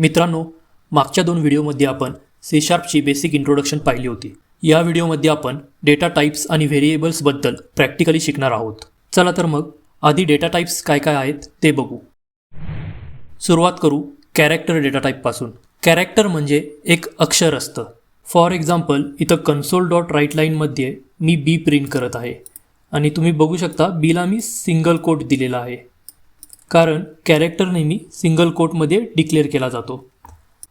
मित्रांनो मागच्या दोन व्हिडिओमध्ये आपण सी शार्पची बेसिक इंट्रोडक्शन पाहिली होती. या व्हिडिओमध्ये आपण डेटा टाईप्स आणि व्हेरिएबल्सबद्दल प्रॅक्टिकली शिकणार आहोत. चला तर मग आधी डेटा टाईप्स काय काय आहेत ते बघू. सुरुवात करू कॅरेक्टर डेटा टाईपपासून कॅरेक्टर म्हणजे एक अक्षर असतं. फॉर एक्झाम्पल इथं कन्सोल डॉट राईट लाईनमध्ये मी बी प्रिंट करत आहे. आणि तुम्ही बघू शकता बीला मी सिंगल कोट दिलेला आहे. कारण कॅरेक्टर नेहमी सिंगल कोटमध्ये डिक्लेअर केला जातो.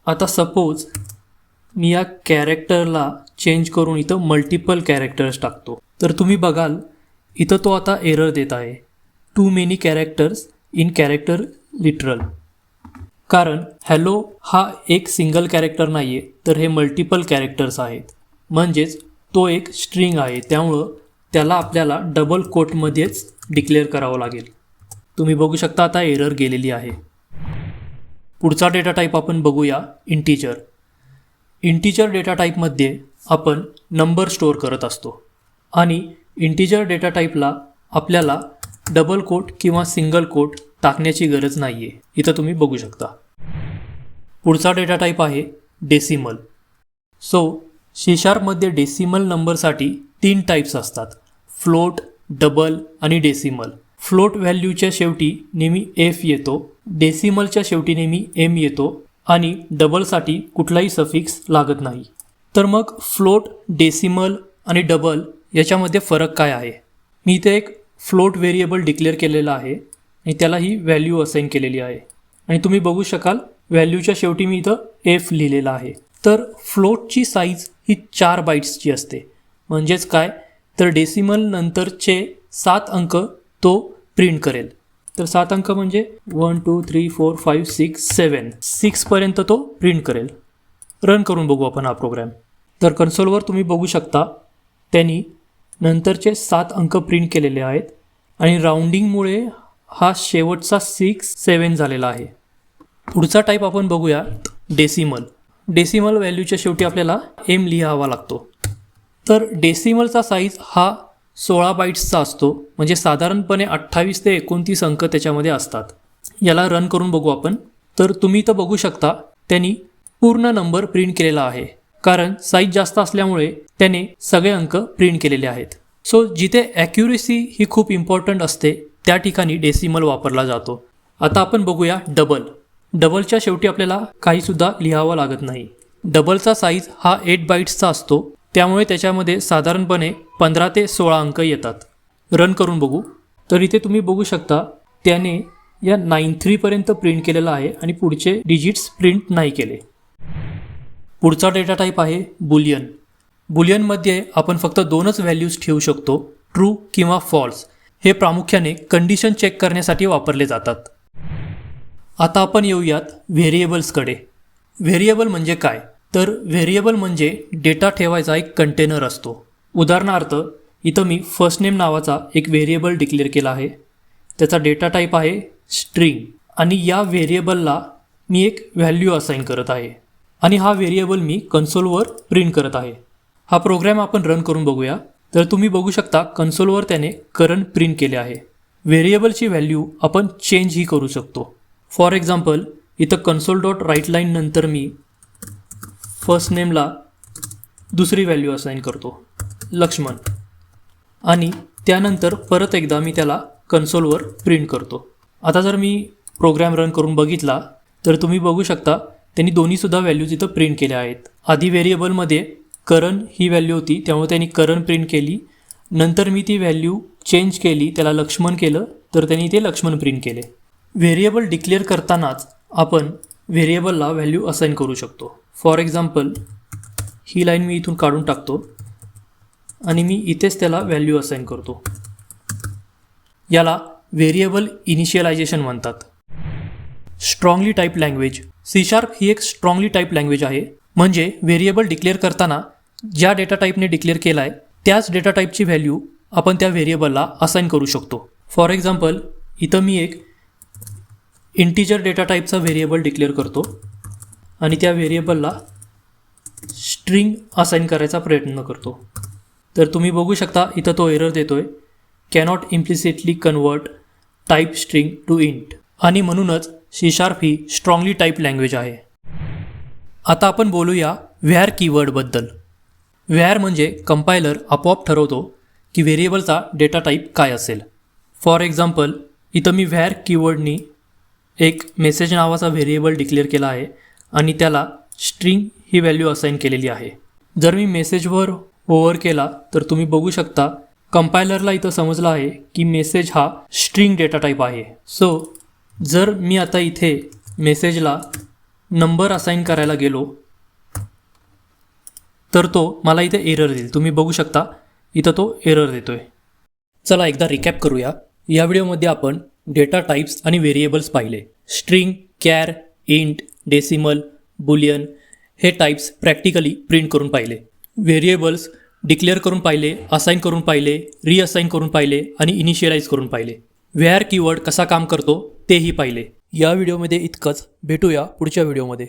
आता सपोज मी या कॅरेक्टरला चेंज करून इथं मल्टिपल कॅरेक्टर्स टाकतो. तर तुम्ही बघाल इथं तो आता एरर देत आहे. Too many characters in character literal कारण हॅलो हा एक सिंगल कॅरेक्टर नाही आहे तर हे मल्टिपल कॅरेक्टर्स आहेत. म्हणजेच तो एक स्ट्रिंग आहे त्यामुळं त्याला आपल्याला डबल कोटमध्येच डिक्लेअर करावं लागेल. तुम्ही बघू शकता आता एरर गेलेली आहे. पुढचा डेटा टाईप आपण बघूया इंटीजर इंटीजर डेटा टाईपमध्ये आपण नंबर स्टोअर करत असतो. आणि इंटीजर डेटा टाईपला आपल्याला डबल कोट किंवा सिंगल कोट टाकण्याची गरज नाही आहे इथं तुम्ही बघू शकता. पुढचा डेटा टाईप आहे डेसिमल सो शेशारमध्ये डेसिमल नंबरसाठी तीन टाईप्स असतात. फ्लोट डबल आणि डेसिमल फ्लोट व्हॅल्यूच्या शेवटी नेहमी एफ येतो डेसिमलच्या शेवटी नेहमी एम येतो आणि डबलसाठी कुठलाही सफिक्स लागत नाही. तर मग फ्लोट डेसिमल आणि डबल याच्यामध्ये फरक काय आहे? मी इथे एक फ्लोट व्हेरिएबल डिक्लेअर केलेला आहे आणि त्याला ही व्हॅल्यू असाईन केलेली आहे. आणि तुम्ही बघू शकाल व्हॅल्यूच्या शेवटी मी इथं एफ लिहिलेला आहे. तर फ्लोटची साईज ही चार बाईट्सची असते. म्हणजेच काय? तर डेसिमल नंतरचे सात अंक तो प्रिंट करेल. तर सात अंक म्हणजे one two three four five six seven सिक्सपर्यंत तो प्रिंट करेल. रन करून बघू आपण हा प्रोग्रॅम तर कन्सोलवर तुम्ही बघू शकता त्यांनी नंतरचे सात अंक प्रिंट केलेले आहेत आणि राऊंडिंगमुळे हा शेवटचा सिक्स सेवन झालेला आहे. पुढचा टाईप आपण बघूया डेसिमल डेसिमल व्हॅल्यूच्या शेवटी आपल्याला एम लिहावा लागतो. तर डेसिमलचा साईज हा सोळा बाईट्सचा असतो. म्हणजे साधारणपणे अठ्ठावीस ते एकोणतीस अंक त्याच्यामध्ये असतात. याला रन करून बघू आपण. तर तुम्ही इथं बघू शकता त्यांनी पूर्ण नंबर प्रिंट केलेला आहे. कारण साईज जास्त असल्यामुळे त्याने सगळे अंक प्रिंट केलेले आहेत. सो जिथे ॲक्युरेसी ही खूप इम्पॉर्टंट असते त्या ठिकाणी डेसिमल वापरला जातो. आता आपण बघूया डबल डबलच्या शेवटी आपल्याला काहीसुद्धा लिहावं लागत नाही. डबलचा साईज हा एट बाईट्सचा असतो. त्यामुळे त्याच्यामध्ये साधारणपणे पंधरा ते सोळा अंक येतात. रन करून बघू. तर इथे तुम्ही बघू शकता त्याने या नाईन थ्रीपर्यंत प्रिंट केलेला आहे आणि पुढचे डिजिट्स प्रिंट नाही केले. पुढचा डेटा टाईप आहे बुलियन बुलियनमध्ये आपण फक्त दोनच व्हॅल्यूज ठेवू शकतो ट्रू किंवा फॉल्स हे प्रामुख्याने कंडिशन चेक करण्यासाठी वापरले जातात. आता आपण येऊयात व्हेरिएबल्सकडे व्हेरिएबल म्हणजे काय? तर व्हेरिएबल म्हणजे डेटा ठेवायचा एक कंटेनर असतो. उदाहरणार्थ इथं मी फर्स्ट नेम नावाचा एक व्हेरिएबल डिक्लेअर केला आहे. त्याचा डेटा टाईप आहे स्ट्रिंग आणि या व्हेरिएबलला मी एक व्हॅल्यू असाइन करत आहे. आणि हा व्हेरिएबल मी कन्सोलवर प्रिंट करत आहे. हा प्रोग्रॅम आपण रन करून बघूया. तर तुम्ही बघू शकता कन्सोलवर त्याने करंट प्रिंट केले आहे. व्हेरिएबलची व्हॅल्यू आपण चेंजही करू शकतो. फॉर एक्झाम्पल इथं कन्सोल डॉट राईट लाईन नंतर मी फर्स्ट नेमला दुसरी व्हॅल्यू असाइन करतो. लक्ष्मण. आणि त्यानंतर परत एकदा मी त्याला कन्सोलवर प्रिंट करतो. आता जर मी प्रोग्रॅम रन करून बघितला तर तुम्ही बघू शकता त्यांनी दोन्हीसुद्धा व्हॅल्यूज इथं प्रिंट केल्या आहेत. आधी व्हेरिएबलमध्ये करण ही व्हॅल्यू होती त्यामुळे त्यांनी करण प्रिंट केली. नंतर मी ती व्हॅल्यू चेंज केली त्याला लक्ष्मण केलं तर त्यांनी ते लक्ष्मण प्रिंट केले. व्हेरिएबल डिक्लेअर करतानाच आपण व्हेरिएबलला व्हॅल्यू असाइन करू शकतो. फॉर एक्झाम्पल ही लाईन मी इथून काढून टाकतो आणि मी इथेच त्याला व्हॅल्यू असाइन करतो. याला व्हेरिएबल इनिशियलायझेशन म्हणतात. Strongly type language C sharp ही एक स्ट्रॉंगली टाईप लँग्वेज आहे. म्हणजे व्हेरिएबल डिक्लेअर करताना ज्या डेटा टाईपने डिक्लेअर केला आहे त्याच डेटा टाईपची व्हॅल्यू आपण त्या व्हेरिएबलला असाइन करू शकतो. फॉर एक्झाम्पल इथं मी एक इंटिजर डेटा टाईपचा व्हेरिएबल डिक्लेअर करतो. आणि त्या व्हेरिएबलला स्ट्रिंग असाइन करायचा प्रयत्न करतो. तर तुम्ही बघू शकता इथं तो एरर देतो आहे cannot implicitly convert type string to int आणि म्हणूनच सी शार्प ही स्ट्रॉंगली टाईप लँग्वेज आहे. आता आपण बोलूया व्हॅर कीवर्डबद्दल व्हॅर म्हणजे कंपायलर आपोआप ठरवतो की व्हेरिएबलचा डेटा टाईप काय असेल. फॉर एक्झाम्पल इथं मी व्हॅर कीवर्डनी एक मेसेज नावाचा व्हेरिएबल डिक्लेअर केला आहे. आणि त्याला स्ट्रिंग ही व्हॅल्यू असाईन केलेली आहे. जर मी मेसेजवर ओव्हर केला तर तुम्ही बघू शकता कंपायलरला इथं समजलं आहे की मेसेज हा स्ट्रिंग डेटा टाईप आहे. सो जर मी आता इथे मेसेजला नंबर असाईन करायला गेलो तर तो मला इथे एरर देईल. तुम्ही बघू शकता इथं तो एरर देतोय. चला एकदा रिकॅप करूया. या व्हिडिओमध्ये आपण डेटा टाईप्स आणि व्हेरिएबल्स पाहिले. String char int decimal boolean हे टाईप्स प्रॅक्टिकली प्रिंट करून पाहिले. व्हेरिएबल्स डिक्लेअर करून पाहिले असाईन करून पाहिले रिअसाईन करून पाहिले आणि इनिशियलाइज करून पाहिले. व्हेअर कीवर्ड कसा काम करतो तेही पाहिले. या व्हिडिओमध्ये इतकंच. भेटूया पुढच्या व्हिडिओमध्ये